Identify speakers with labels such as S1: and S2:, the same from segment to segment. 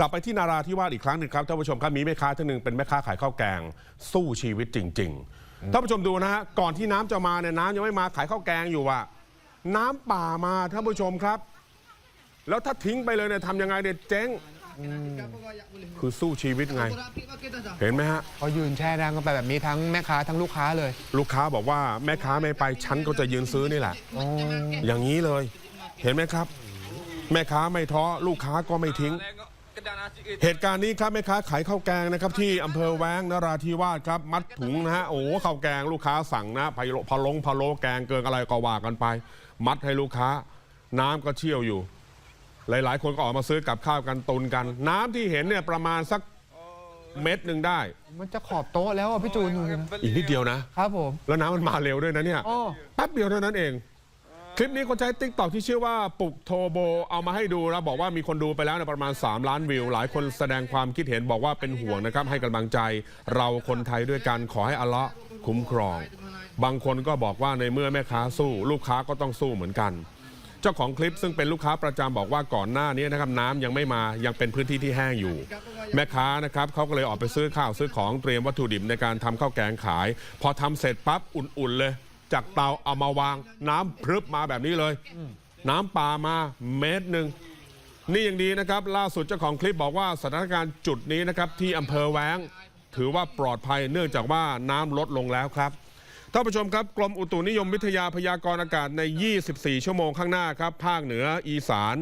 S1: กลับไปที่นาราธิวาสอีกครั้งหนึ่งครับท่านผู้ชมครับมีแม่ค้าท่านหนึ่งเป็นแม่ค้าขายข้าวแกง สู้ชีวิตจริงๆท่านผู้ชมดูนะฮะก่อนที่น้ำจะมาเนี่ยน้ำยังไม่มาขายข้าวแกงอยู่อะน้ำป่ามาท่านผู้ชมครับ แล้วถ้าทิ้งไปเลยเนี่ยทำยังไงเนี่ยเจ๊งคือสู้ชีวิตไง เห็นไหมฮะ
S2: เขายืนแช่น้ำกันไปแบบนี้ทั้งแม่ค้าทั้งลูกค้าเลย
S1: ลูกค้าบอกว่าแม่ค้าไม่ไปฉันก็จะยืนซื้อนี่แหละอย่างนี้เลย เห็นไหมครับ แม่ค้าไม่ท้อลูกค้าก็ไม่ทิ้ง เหตุการณ์นี้ครับแม่ค้าขายข้าวแกงนะครับที่อำเภอแว้งนราธิวาสครับมัดถุงนะฮะโอ้โหข้าวแกงลูกค้าสั่งนะพะโลพะลงพะโลแกงเกินอะไรก็ว่ากันไป มัดให้ลูกค้า น้ำก็เชี่ยวอยู่ หลายๆ คนก็ออกมาซื้อกับข้าวกันตุนกัน น้ำที่เห็นเนี่ยประมาณสักเม็ดหนึ่งได้
S2: มันจะขอบโต๊ะแล้วอะพี่จูนดูนะ
S1: อีกนิดเดียวนะ
S2: ครับผม
S1: แล้วน้ำมันมาเร็วด้วยนะเนี่ย
S2: อ้อ
S1: แป๊บเดียวเท่านั้นเอง คลิปนี้คนใช้ติ๊กต็อกที่ชื่อว่าปุกโทโบเอามาให้ดูแล้วบอกว่ามีคนดูไปแล้วเนประมาณ 3 ล้านวิว หลายคนแสดงความคิดเห็นบอกว่าเป็นห่วงนะครับ ให้กำลังใจเราคนไทยด้วยกันขอให้อัลเลาะห์คุ้มครอง บางคนก็บอกว่าในเมื่อแม่ค้าสู้ ลูกค้าก็ต้องสู้เหมือนกัน เจ้าของคลิปซึ่งเป็นลูกค้าประจำบอกว่าก่อนหน้านี้นะครับน้ำยังไม่มายังเป็นพื้นที่ที่แห้งอยู่ แม่ค้านะครับเขาก็เลยออกไปซื้อข้าวซื้อของเตรียมวัตถุดิบในการทำข้าวแกงขาย พอทำเสร็จปั๊บอุ่นๆเลย จากเตาเอามาวาง น้ำพรึบมาแบบนี้เลย น้ำป่ามาเมตรหนึ่งนี่อยังดีนะครับ ล่าสุดเจ้าของคลิปบอกว่าสถานการณ์จุดนี้นะครับ ที่อำเภอแว้ง ถือว่าปลอดภัยเนื่องจากว่าน้ำลดลงแล้วครับท่านผู้ชมครับ กรมอุตุนิยมวิทยาพยากรณ์อากาศใน 24 ชั่วโมงข้างหน้าครับ ภาคเหนืออีสาน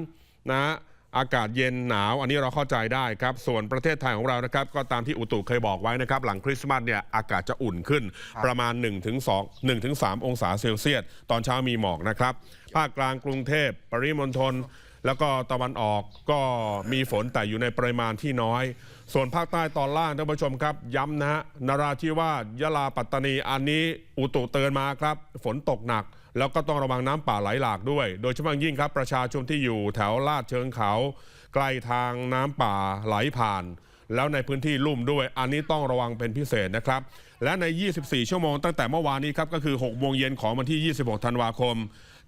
S1: นะฮะ อากาศเย็นหนาว อันนี้เราเข้าใจได้ครับ ส่วนประเทศไทยของเรานะครับ ก็ตามที่อุตุเคยบอกไว้นะครับ หลังคริสต์มาสเนี่ยอากาศจะอุ่นขึ้น ประมาณ 1-2 1-3 องศาเซลเซียส ตอนเช้ามีหมอกนะครับ ภาคกลางกรุงเทพ ปริมณฑลแล้วก็ตะวันออกก็มีฝนแต่อยู่ในปริมาณที่น้อย ส่วนภาคใต้ตอนล่างท่านผู้ชมครับ ย้ำนะฮะนราธิวาสยะลาปัตตานีอันนี้อุตุเตือนมาครับ ฝนตกหนัก แล้วก็ต้องระวังน้ำป่าไหลหลากด้วย โดยเฉพาะยิ่งครับประชาชนที่อยู่แถวลาดเชิงเขา ใกล้ทางน้ำป่าไหลผ่าน แล้วในพื้นที่ลุ่มด้วย อันนี้ต้องระวังเป็นพิเศษนะครับ และใน 24 ชั่วโมงตั้งแต่เมื่อวานนี้ครับก็คือ 6 โมงเย็นของวันที่ 26 ธันวาคม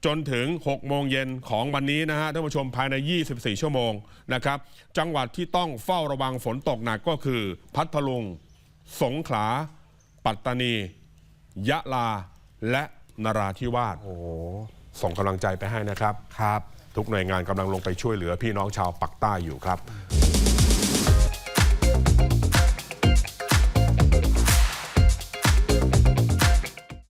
S1: จนถึง 6 โมงเย็นของวันนี้นะฮะท่านผู้ชมภายใน 24 ชั่วโมงนะครับ จังหวัดที่ต้องเฝ้าระวังฝนตกหนักก็คือ พัทลุง สงขลา ปัตตานี ยะลา และ นราธิวาส
S2: โอ้โห
S1: ส่งกำลังใจไปให้นะครับ
S2: ครับ
S1: ทุกหน่วยงานกำลังลงไปช่วยเหลือพี่น้องชาวปักใต้อยู่ครับ